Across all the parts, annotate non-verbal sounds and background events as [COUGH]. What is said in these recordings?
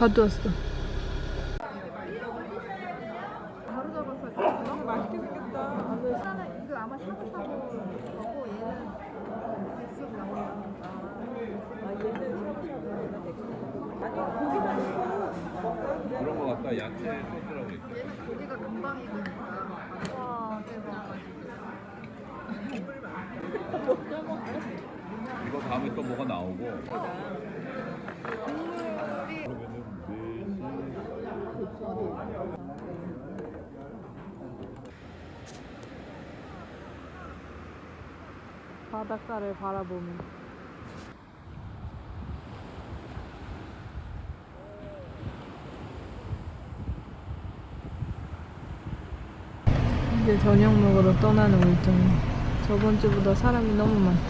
나가져왔어. 바로 잡아서 너무 맛있게 생겼다. 하나는 이거 아마 샤브샤브 거고 얘는 백숙 나오는 아 얘는 샤브샤브나 백숙. 아니 고기만 있고 먹자 그냥. 그런 거 같다. 야채 소스라고 있어. 얘는 고기가 금방 익으니까 와 대박 먹자 뭐. 이거 다음에 또 뭐가 나오고. 바닷가를 바라보며. 이제 저녁 먹으러 떠나는 울정이 저번 주보다 사람이 너무 많다.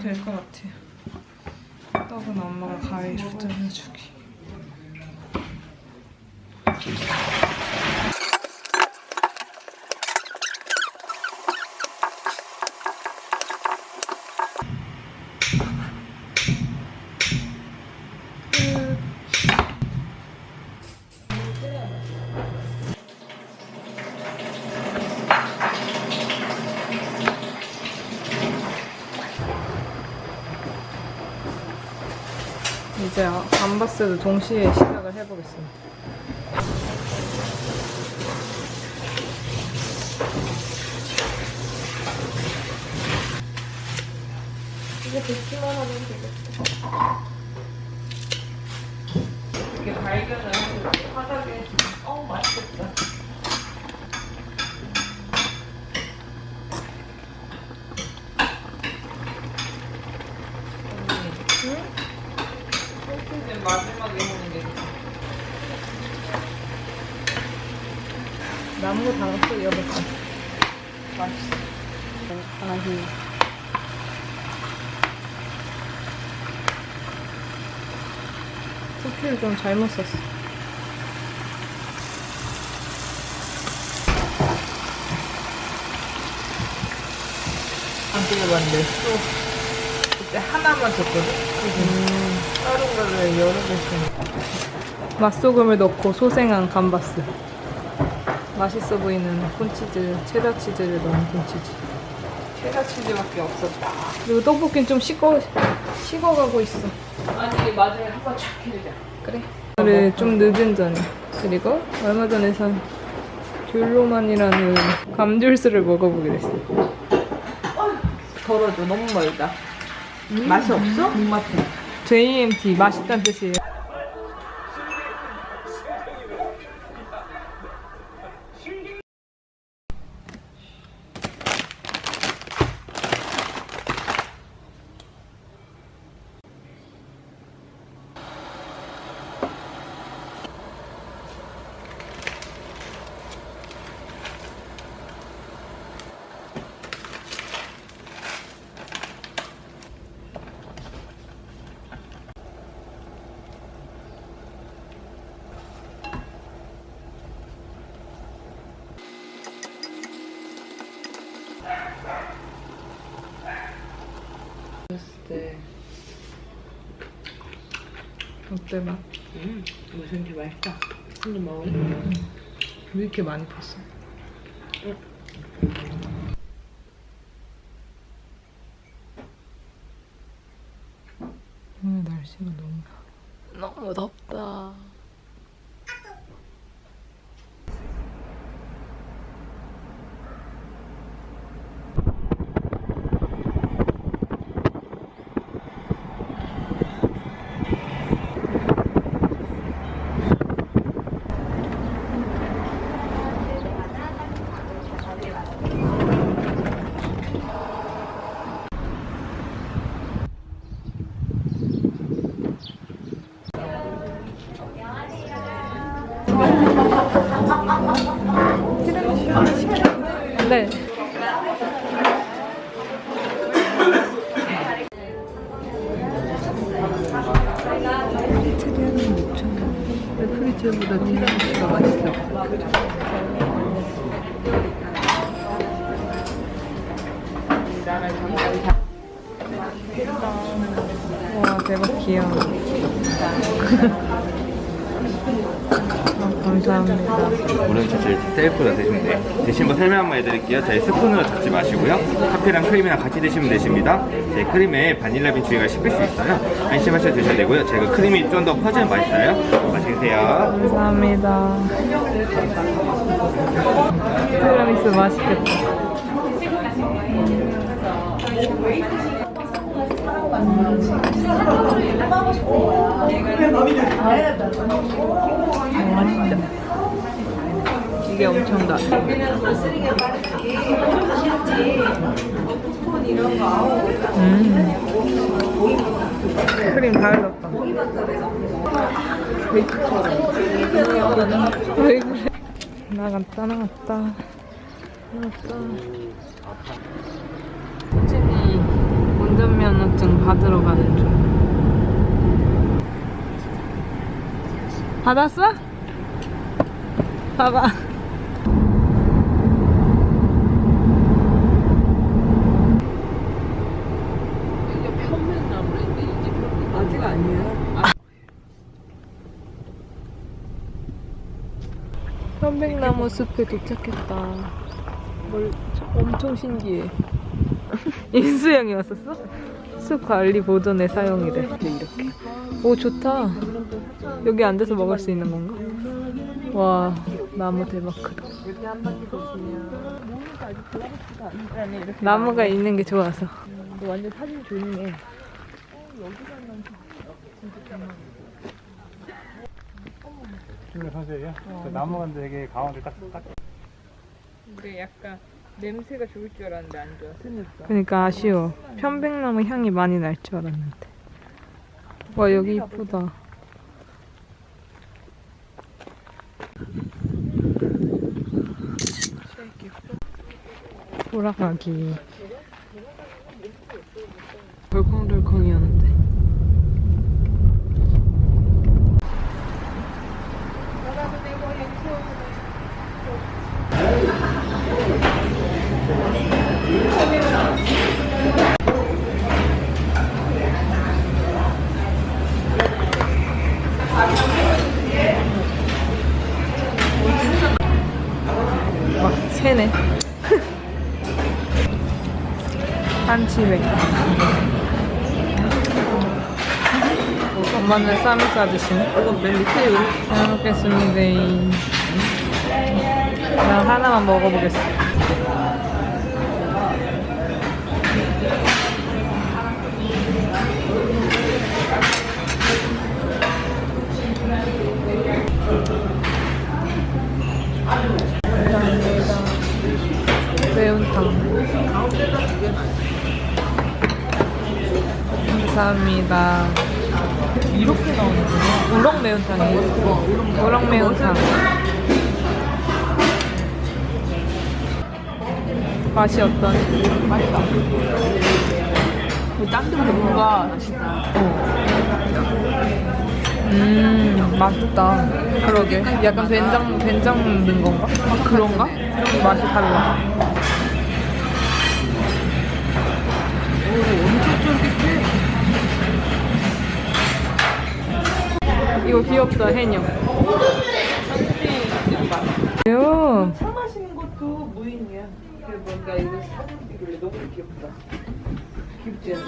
될 것 같아요. 떡은 엄마가 가위로 잘라주기. 끝. 이제 감바스도 동시에 시작을 해보겠습니다. 이거 붓기만 하면 되겠다. 이렇게 발견을 하고 바닥에 어 맛있겠다. 응? 소시지 마지막에 하는 게 나무 담았어 이거 맛있어 맛있어 아히 커피를 좀 잘못 썼어 안 끓여봤는데 또 그때 하나만 줬거든. 음. 다른 거를 여러 개 쓰니까. 맛소금을 넣고 소생한 감바스 맛있어 보이는 콘치즈 체다 치즈를 넣은 콘치즈 체다 치즈밖에 없었다. 그리고 떡볶이는 좀 식어 식어가고 있어 아니 마지막에 한번 촥 해주자. 그래 오늘 좀 늦은 전에 그리고 얼마 전에 산 귤로만이라는 감귤스를 먹어보게 됐어 덜어줘 너무 멀다. 맛이 없어? 못 맡아. JMT 맛있다는 뜻이에요 어때 맛? 음, 무슨 지 맛있다. 한입 먹을래? 왜 이렇게 많이 팠어? 오늘 날씨가 너무 너무 덥다. 네. 티라미는 6,000원. 애플리체보다 티라미수가 맛있어. 와 대박 귀여워. [LAUGHS] 아, 감사합니다. 오늘 저희 셀프로 드시면 돼요. 드신 거 설명 한번 해드릴게요. 저희 스푼으로 잡지 마시고요. 커피랑 크림이랑 같이 드시면 되십니다. 저희 크림에 바닐라 비추기가 씹힐 수 있어요. 안심하셔서 드셔도 되고요. 저희가 크림이 좀 더 퍼지면 맛있어요. 맛있게 드세요. 감사합니다. 티라미수 맛있겠다. 이게 엄청 나. 음. 크림 다 흘렀다. 왜 그래? 나갔다 나갔다 나갔다. 수진이 운전면허증 받으러 가는 중. 받았어? 봐봐. 편백나무 숲에 도착했다. 뭘 엄청 신기해. [LAUGHS] 인수영이 왔었어? 숲 관리 보존에 사용이래. 이렇게. 오 좋다. 여기 앉아서 먹을 수 있는 건가? 와 나무 대박 크다. 나무가 있는 게 좋아서. 완전 사진 조용해. 선생이요? 그 나무가 되게 가운데 딱, 딱 근데 약간 냄새가 좋을 줄 알았는데 안 좋아. 그니까. 그러니까 아쉬워. 편백나무 향이 많이 날 줄 알았는데. 와 여기 이쁘다. 돌아가기. 덜컹덜컹이었는데. 엄마는 쌈을 싸드시네. 이건 맨 밑에 여기 잘 먹겠습니다. 난 하나만 먹어보겠어. 감사합니다. 매운탕. 감사합니다. 이렇게 나오는구나. 우럭 매운탕이에요. 우럭 매운탕. 맛이 어떠니? 맛있다. 딴 데보다 뭔가 맛있다. 음, 맛있다. 그러게. 약간 된장, 된장 넣은 건가? 그런가? 맛이 달라. 이거 귀엽다 해녀. 요. 차 마시는 것도 무인이야. 그 뭔가 이거 사진 찍을래 너무 귀엽다. 귀엽지 않아?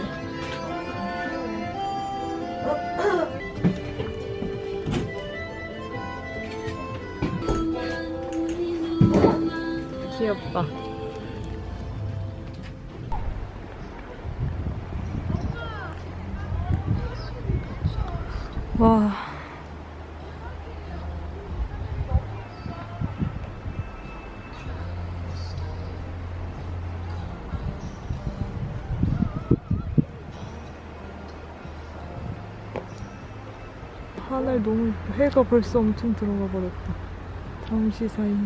귀엽다. 와. 너무. 해가 벌써 엄청 들어가 버렸다. 잠시 사이에.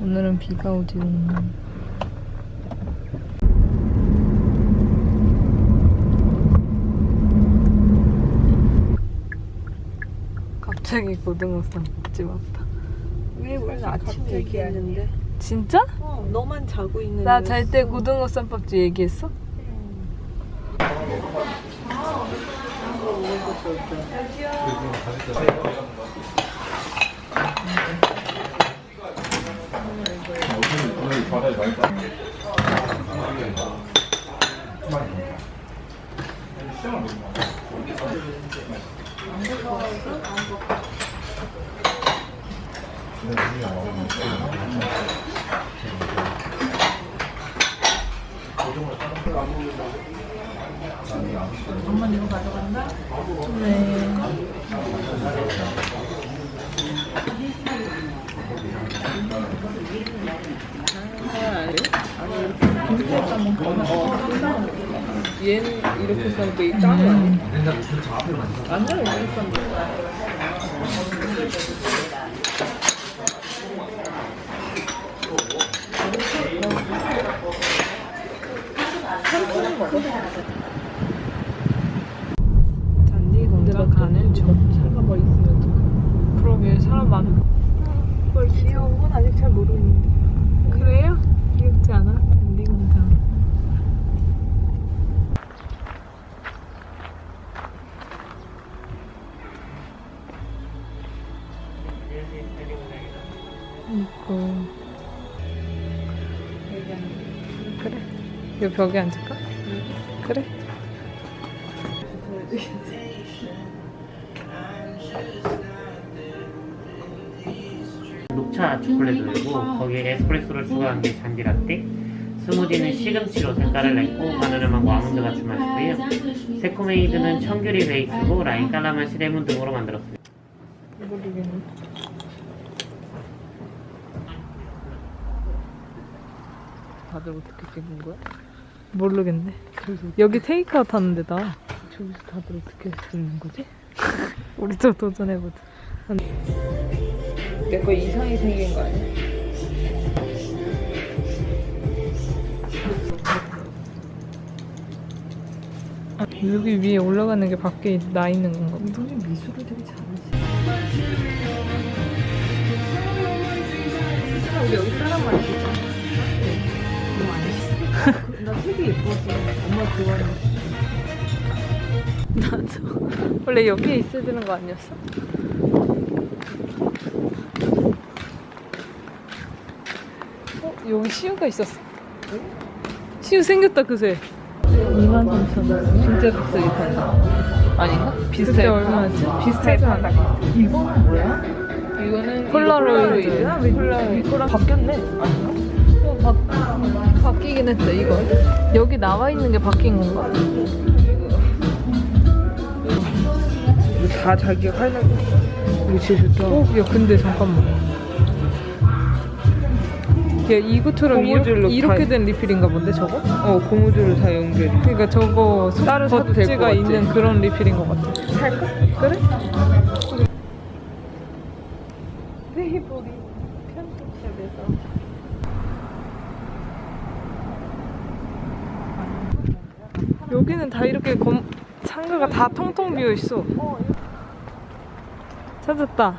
오늘은 비가 오지 않는. 갑자기 고등어쌈 먹지 마다. 왜 원래 아침 얘기했는데? 진짜? 어, 너만 자고 있는. 나 잘 때 고등어 쌈밥집 얘기했어? 얘는 이렇게 싸니까 이 짜고 아니야? 완전 이렇게 싼잔 벽에 앉을까? 그래. 녹차 초콜릿이고 거기에 에스프레소를 추가한 게 잔디 라떼 스무디는 시금치로 색깔을 냈고 바나나망고 아몬드가 주맛이고요 세코메이드는 청귤이 베이스고 라인 깔라맛이 레몬 등으로 만들었어요 모르겠네. 다들 어떻게 찍은 거야? 모르겠네. 여기 테이크아웃 하는 데다. 저기서 다들 어떻게 찍는 거지? [LAUGHS] 우리도 도전해보자. 내 거 이상이 생긴 거 아니야? 아, 여기 위에 올라가는 게 밖에 나 있는 건가. 이분이 미술을 되게 잘하지. 우리 여기 사람 많이 색이 예뻐서 엄마 좋아하는. 나도. 원래 여기에 있어야 되는 거 아니었어? 어? 여기 시우가 있었어. 시우 생겼다 그새. 23,000원. 진짜 비싸게 판다. 아닌가? 비슷해. 얼마였지? 비슷하지 않아? 이거는 뭐야? 이거는 폴라로이드. 이거랑 바뀌었네. 아닌가? 어, 바, 바뀌긴 했다 이거. 여기 나와 있는 게 바뀐 건가? 이거 다 자기가 하려고. 이거 진짜 좋다. 어? 야 근데 잠깐만. 야 이거처럼 고무줄로 이렇게, 이렇게 다- 된 리필인가 본데 저거? 어, 고무줄을 다 연결해. 그러니까 저거 소- 따로 사도 될것 버치가 같지? 있는 그런 리필인 것 같아. 살까? 그래? 네이버리 편집샵에서 여기는 다 이렇게 검, 상가가 다 텅텅 비어 있어. 찾았다.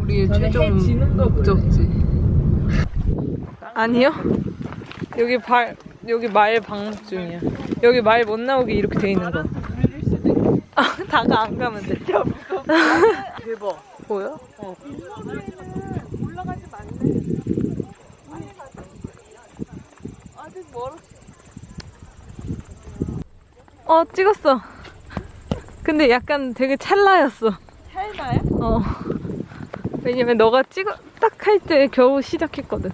우리의 최종 목적지. 아니요. 여기 발 여기 말 방목 중이야. 여기 말 못 나오게 이렇게 돼 있는 거. 아, 다가 안 가면 돼. 대박. 보여? 어. 어, 찍었어. 근데 약간 되게 찰나였어. 찰나요? 어. 왜냐면 너가 찍어 딱 할 때 겨우 시작했거든.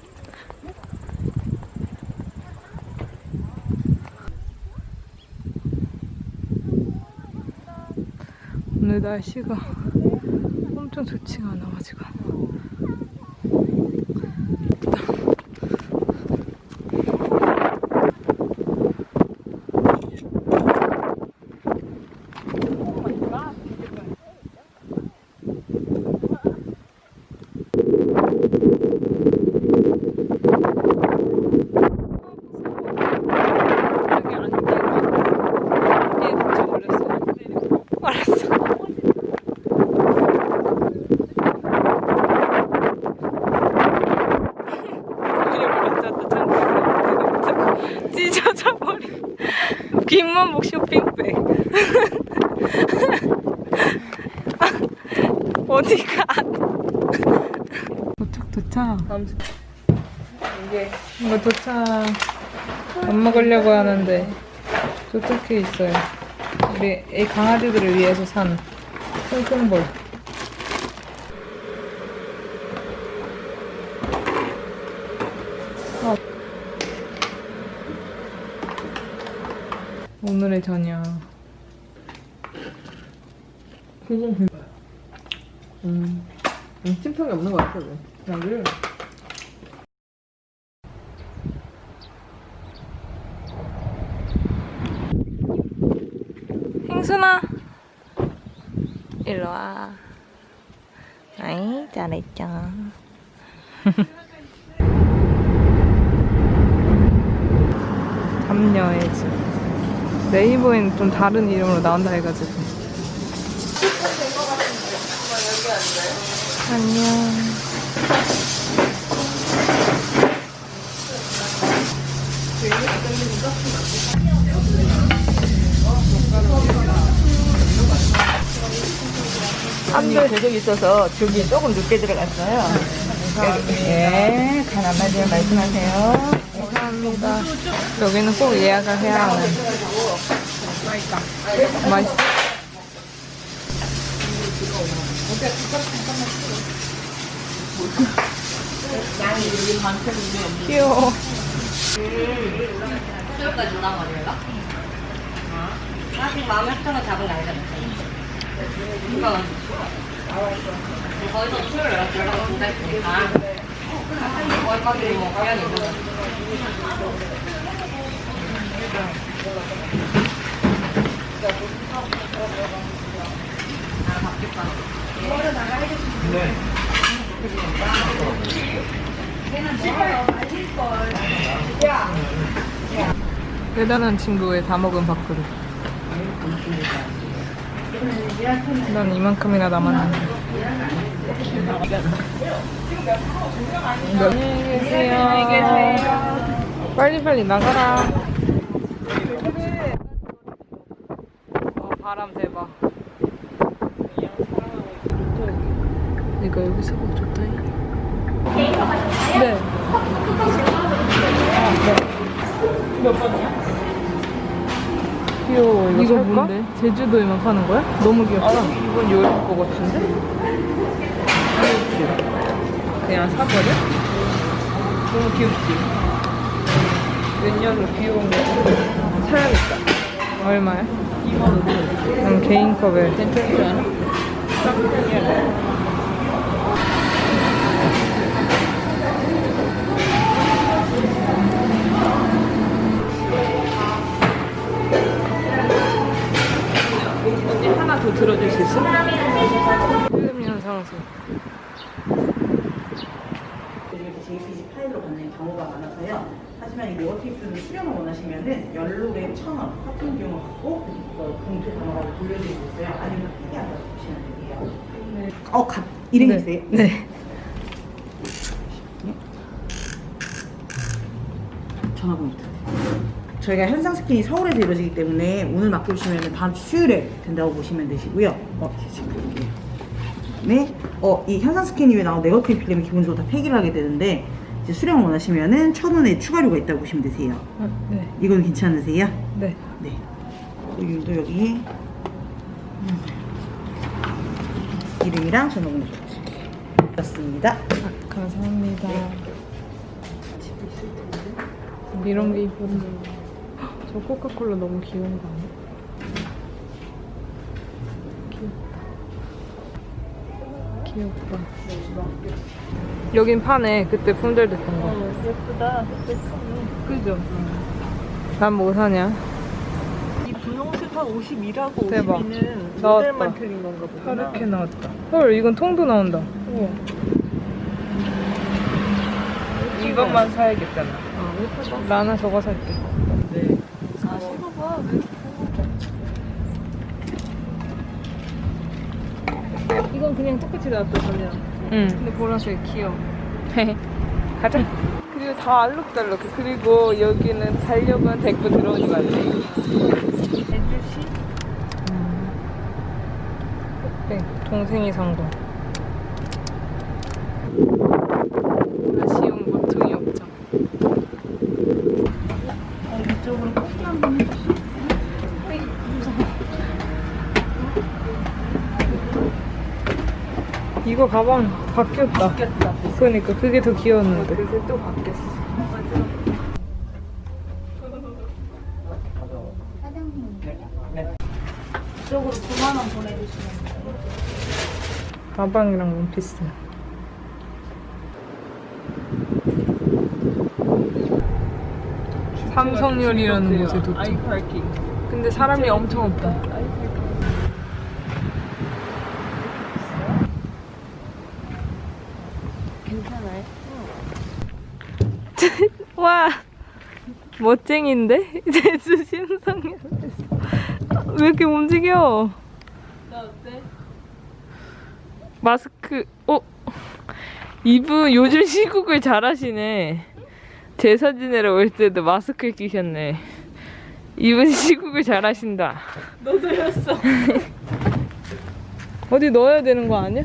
오늘 날씨가 엄청 좋지가 않아가지고. 여기 안 되고 얘 닥쳐버렸어. 알았어. 찢어져 버려. 빈만복 쇼핑백. 어디가? 도착. 이게 이거 도착. 밥 먹으려고 하는데 도착해 있어요. 우리 애 강아지들을 위해서 산 콩콩볼. 어. 오늘의 저녁. 음, 음, 찜통이 없는 것 같아, 왜? 나를. 행순아. 일로 와. 아이 잘했죠. [LAUGHS] 담녀의 집. 네이버엔 좀 다른 이름으로 나온다 해가지고. 안 녕 한글 계속 있어서 죽이 조금 늦게 들어갔어요. 예, 간안 맞으면 말씀하세요. 감사합니다. 여기는 꼭 예약을 해야 하는. 맛있어. 귀여워. 아직 마음 협정은 잡은 게 아니잖아. 이거 거기서 수요일 연락 연락을 준다 했으니까 거기까지 뭐 관련이 있는 거지. 대단한 친구의 다 먹은 밥그릇. 난 이만큼이나 남았는데. 안녕히 계세요. 빨리빨리 나가라. 어, 바람 대박. 이거 여기서 보기 좋다. 네. 귀여워 이거, 이거 뭔데? 제주도에만 파는 거야? 너무 귀엽다 이건 여름 거 같은데? 그냥 사버려? 너무 귀엽지? 몇 년으로 귀여운 거 사야겠다 얼마야? 2만 원 응 개인 컵에 괜찮지 않아? 더 들어줄 수 있어? 지금 현상수 JCC 파일로 받는 경우가 많아서요. 하지만 이 네오테이프를 수령을 원하시면 연록에 천 원, 같은 경우 갖고 어, 봉투 담아가지고 돌려드리고 있어요. 아니면 폐기한다고 보시면 돼요. 네. 어, 가, 이름이 네. 있어요? 네. 전화번호 저희가 현상 스캔이 서울에서 이루어지기 때문에 오늘 맡겨주시면 다음 주 수요일에 된다고 보시면 되시고요. 어, 지금 볼게요. 네, 어, 이 현상 스캔 이후에 나온 네거티브 필름이 기본적으로 다 폐기를 하게 되는데 이제 수령을 원하시면은 천 원의 추가료가 있다고 보시면 되세요. 아, 네. 이건 괜찮으세요? 네. 네. 여기도 여기 음. 이름이랑 전화번호 적었습니다. 아, 감사합니다. 이런 게 이쁘다. 저 코카콜라 너무 귀여운 거 아니야? 귀엽다. 귀엽다. 여긴 파네. 그때 품절됐던 거. 예쁘다. 그죠? 난 뭐 사냐? 이 분홍색 한 52라고 대박. 52는 나왔다. 모델만 틀린 건가 보구나. 이렇게 나왔다. 헐, 이건 통도 나온다. 이것만 사야겠잖아. 아, 예쁘다. 나 하나 저거 살게. 이건 그냥 똑같이 나왔다, 그냥. 응. 근데 보라색 귀여워. 가자. 그리고 다 알록달록. 그리고 여기는 달력은 데리고 들어오지 말래. 해주시? 네, 동생이 산 거. 아쉬운 모퉁이 없죠. 이거 가방 바뀌었다. 바뀌었다. 그러니까 그게 더 귀여웠는데. 그게 또 바뀌었어. 이쪽으로 9만 원 보내주시면 가방이랑 원피스. 삼성열이라는 곳에 도착. 근데 사람이 엄청 없다. 괜찮아요? 와 멋쟁인데? [LAUGHS] 제주 신성열에서 왜 이렇게 움직여? 나 어때? 마스크 어? 이분 요즘 시국을 잘하시네 제사 지내러 올 때도 마스크 끼셨네 이분 시국을 잘하신다 너도 했어. [LAUGHS] 어디 넣어야 되는 거 아니야?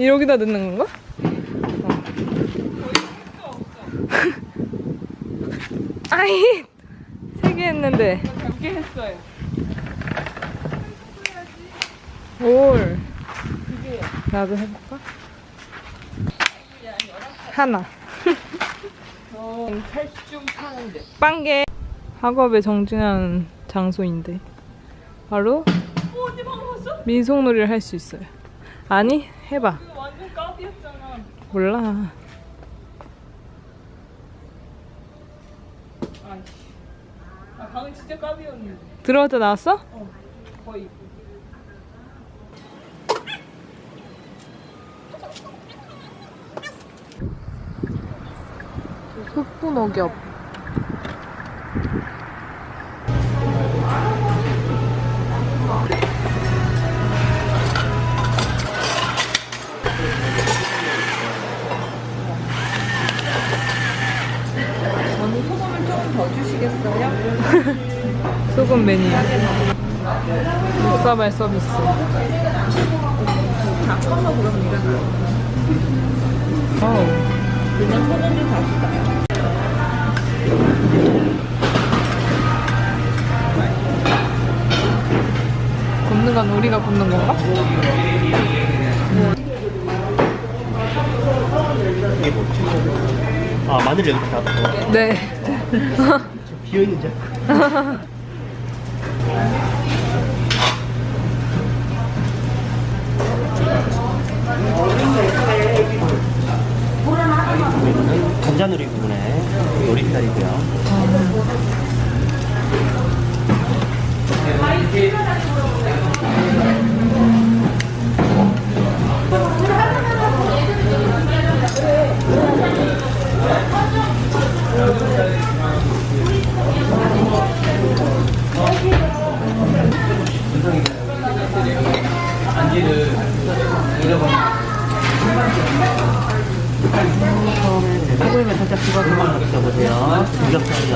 여기다 넣는 건가? 아이 세 개 했는데. 몇개 했어요. 올 나도 해볼까? 하나. [LAUGHS] 탈중 파는데. 빵개. 학업에 정진하는 장소인데. 바로 민속놀이를 할 수 있어요. 아니 해봐. 까비였잖아. 몰라 아이씨. 아, 방금 진짜 까비였는데. 들어왔다 나왔어? 거의. 흑분옥엽 [LAUGHS] 소금 메뉴 육사발 서비스 다 그럼 일어나. 어우 그냥 소금을 다시 다 굽는 건 우리가 굽는 건가? 아 마늘 이렇게 다 넣어. 네 [LAUGHS] 비어있는지. 이거는 감자놀이 부분에 놀이기다리고요. 처음에 쪼그리면 살짝 씹어서 드셔보세요. 무겹죠?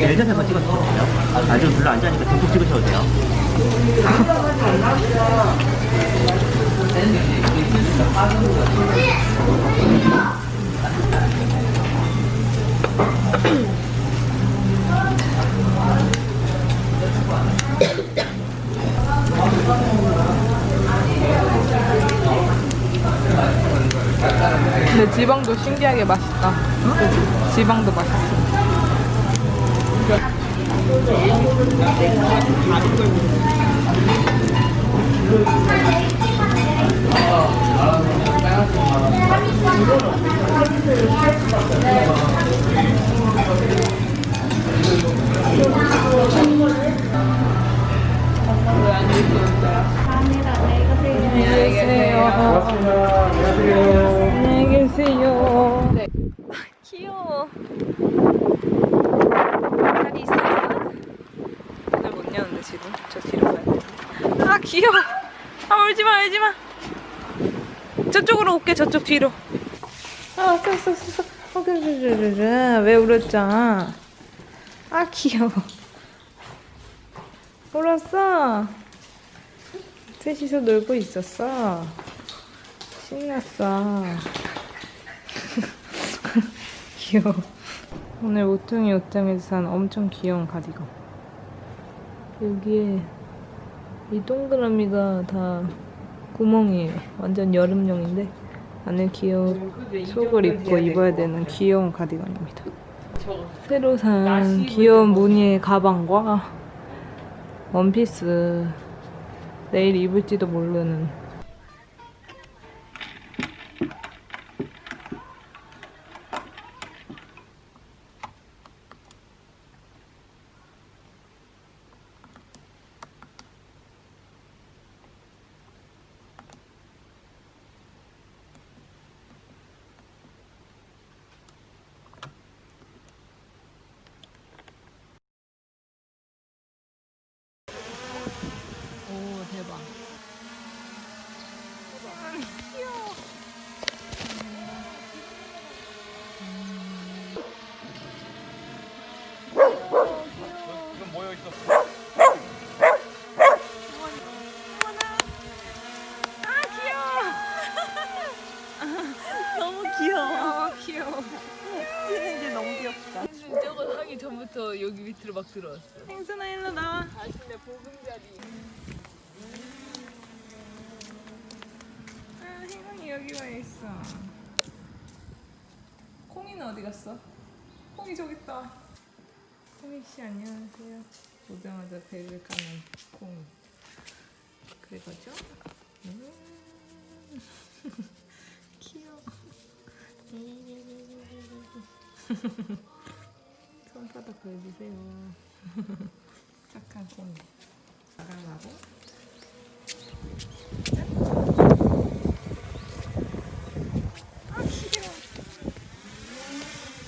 예전에만 찍어도 돼요. 아주 별로 안 자니까 듬뿍 찍으셔도 돼요. 근데 지방도 신기하게 맛있다. 지방도 맛있어. 저쪽 뒤로. 아 왔어. 어 그래 그래 그래 그래. 왜 울었잖아. 아 귀여워. 울었어. 셋이서 놀고 있었어. 신났어. [LAUGHS] 귀여워. 오늘 모퉁이 옷장에서 산 엄청 귀여운 가디건. 여기에 이 동그라미가 다 구멍이에요. 완전 여름용인데 안에 귀여운 속을 입고 입어야 되는 귀여운 가디건입니다. 새로 산 귀여운 무늬의 가방과 원피스 내일 입을지도 모르는 오 대박 귀여워 지금 모여 있어. 너무 귀여워 귀여워 이제 너무 귀엽다 저거 하기 전부터 여기 밑으로 막 들어왔어 행순아 일로 나와 아침에 보금자리 아 혜영이 여기 와 있어 콩이는 어디 갔어? 콩이 저기 있다 씨 안녕하세요. 오자마자 배를 까는 콩이 그래가죠? 음. [LAUGHS] 귀여워. [LAUGHS] 손바닥 보여주세요. [LAUGHS] 착한 콩이 나가라고. 짠